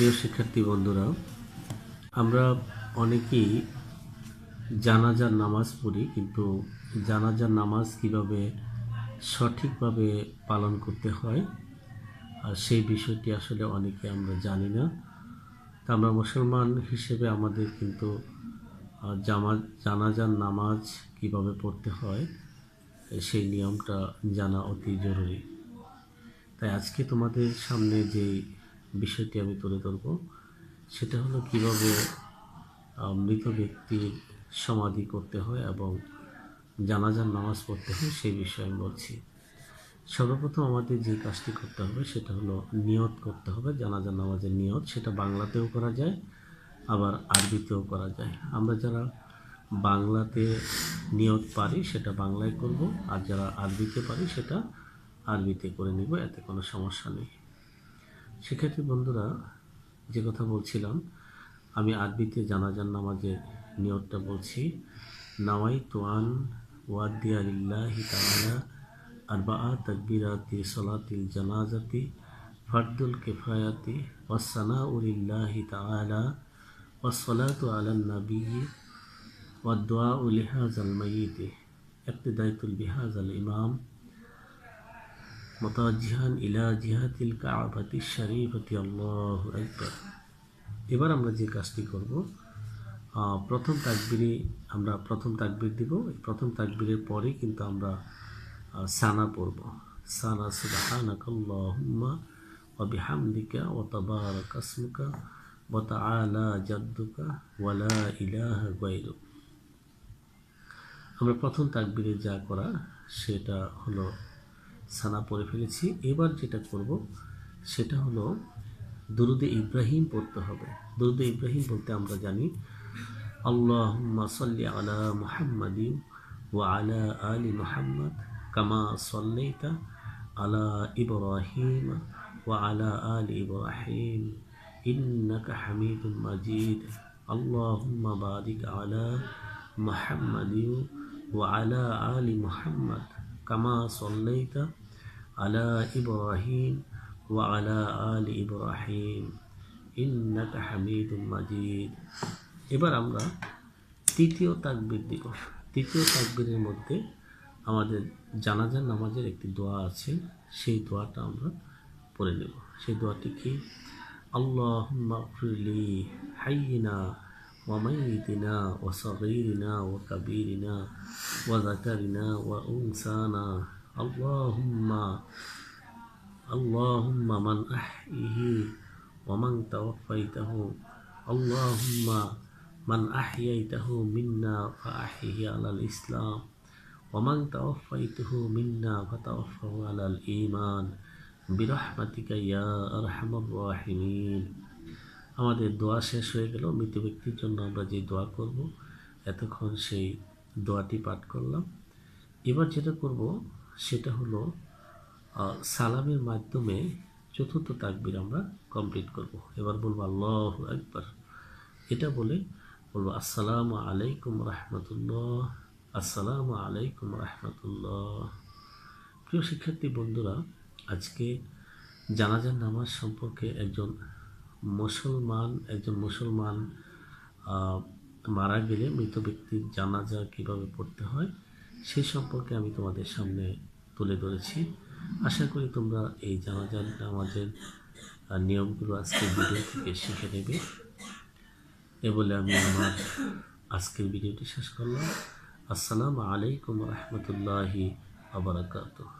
প্রিয় শিক্ষার্থী বন্ধুরা, আমরা অনেকেই জানাজার নামাজ পড়ি, কিন্তু জানাজার নামাজ কীভাবে সঠিকভাবে পালন করতে হয় আর সেই বিষয়টি আসলে অনেকে আমরা জানি না। তা আমরা মুসলমান হিসেবে আমাদের কিন্তু জামা, জানাজার নামাজ কীভাবে পড়তে হয়, সেই নিয়মটা জানা অতি জরুরি। তাই আজকে তোমাদের সামনে যে বিষয়টি আমি তুলে ধরব। সেটা হলো কীভাবে মৃত ব্যক্তির সমাধি করতে হয় এবং জানাজার নামাজ পড়তে হয় সেই বিষয়ে আমি বলছি। সর্বপ্রথম আমাদের যে কাজটি করতে হবে সেটা হলো নিয়ত করতে হবে, জানাজার নামাজের নিয়ত। সেটা বাংলাতেও করা যায়, আবার আরবিতেও করা যায়। আমরা যারা বাংলাতে নিয়ত পারি সেটা বাংলায় করব, আর যারা আরবিতে পারি সেটা আরবিতে করে নিব, এতে কোনো সমস্যা নেই। শিক্ষার্থী বন্ধুরা, যে কথা বলছিলাম, আমি আরবিতে জানাজান নামাজের নিয়তটা বলছি। নাওয়াই তোয়ান ওয়াদিয়ালিল্লাহি তাআলা আরবা তাকবিরাতি সলাতিল জানাজাতি ফারদুল কিফায়াতি ওয়াসানা উলিল্লাহি তাআলা ওয়াসসালাতু আলান নাবিয়্যি ওয়াদ দুআ লিহাযাল মাইয়িতি। ইক্তদাইতুল বিহাযাল ইমাম। মতাজিহান ইলা জিহাতিল কাবাতি শরীফতি, আল্লাহ একবার এবার আমরা যে কাজটি করব প্রথম তাকবিরে আমরা প্রথম তাকবির দিব। প্রথম তাকবিরের পরে কিন্তু আমরা সানা পড়ব। সানা সুবাহানাকাল্লাহুম্মা ওয়া বিহামদিকা ওয়া তাবারাক আসমুকা ওয়া তাআলা জাদ্দুকা ওয়া লা ইলাহা গায়রুক। আমরা প্রথম তাকবিরে যা করা, সেটা হলো সানা পড়ে ফেলেছি। এবার যেটা করব, সেটা হলো দুরুদে ইব্রাহিম পড়তে হবে। দুরুদে ইব্রাহিম বলতে আমরা জানি, আল্লাহুম্মা সাল্লি আলা মুহাম্মাদিন ওয়া আলা আলী মোহাম্মদ কামা সাল্লাইতা আলা ইব্রাহিম ওয়া আলা আলি ইব্রাহিম। হামিদুম মাজিদ। আল্লাহুম্মা বারিক আলা মুহাম্মাদিন ওয়া আলা আলি মুহাম্মদ কামা সাল্লাইতা আলা ইব্রাহিম وعلى آل إبراهيم إنك حميد مجيد এবার আমরা তৃতীয় তাকবীর দিব তৃতীয় তাকবীরের মধ্যে আমাদের জানাজার নামাজের একটি দোয়া আছে সেই দোয়াটা আমরা পড়ে নেব সেই দোয়াটি কি আল্লাহুম্মা গফিরলি হাইয়িনা ওয়া মাইয়িতিনা ওয়া সাগীরিনা ওয়া আল্লাহুম্মা আল্লাহুম্মা মান আহিহি ওয়ামান তাওয়াফাইতাহু আল্লাহুম্মা মান আহিয়াইতাহু মিন্না ফাআহিহি আলাল ইসলাম ওয়ামান তাওয়াফাইতাহু মিন্না ফাতাওয়াফাহু আলাল ঈমান বিরহমাতিকা ইয়া আরহামার আমাদের দোয়া শেষ হয়ে গেল। মৃত ব্যক্তির জন্য আমরা যে দোয়া করব, এতক্ষণ সেই দোয়াটি পাঠ করলাম। এবার যেটা করব সেটা হলো সালামের মাধ্যমে চতুর্থ তাকবির আমরা কমপ্লিট করব। এবার বলব আল্লাহ একবার এটা বলে বলব, আসসালামু আলাইকুম রহমতুল্লাহ, আসসালামু আলাইকুম রহমতুল্লাহ। প্রিয় শিক্ষার্থী বন্ধুরা, আজকে জানাজার নামাজ সম্পর্কে একজন মুসলমান একজন মুসলমান মারা গেলে মৃত ব্যক্তির জানাজা কীভাবে পড়তে হয় সেই সম্পর্কে আমি তোমাদের সামনে তুলে ধরেছি। আশা করি তোমরা এই জানাজান নামাজের নিয়মগুলো আজকে ভিডিও থেকে শিখে নেবে। এ বলে আমি আমার আজকের ভিডিওটি শেষ করলাম। আসসালামু আলাইকুম রহমতুল্লাহি আবরাকাতুহ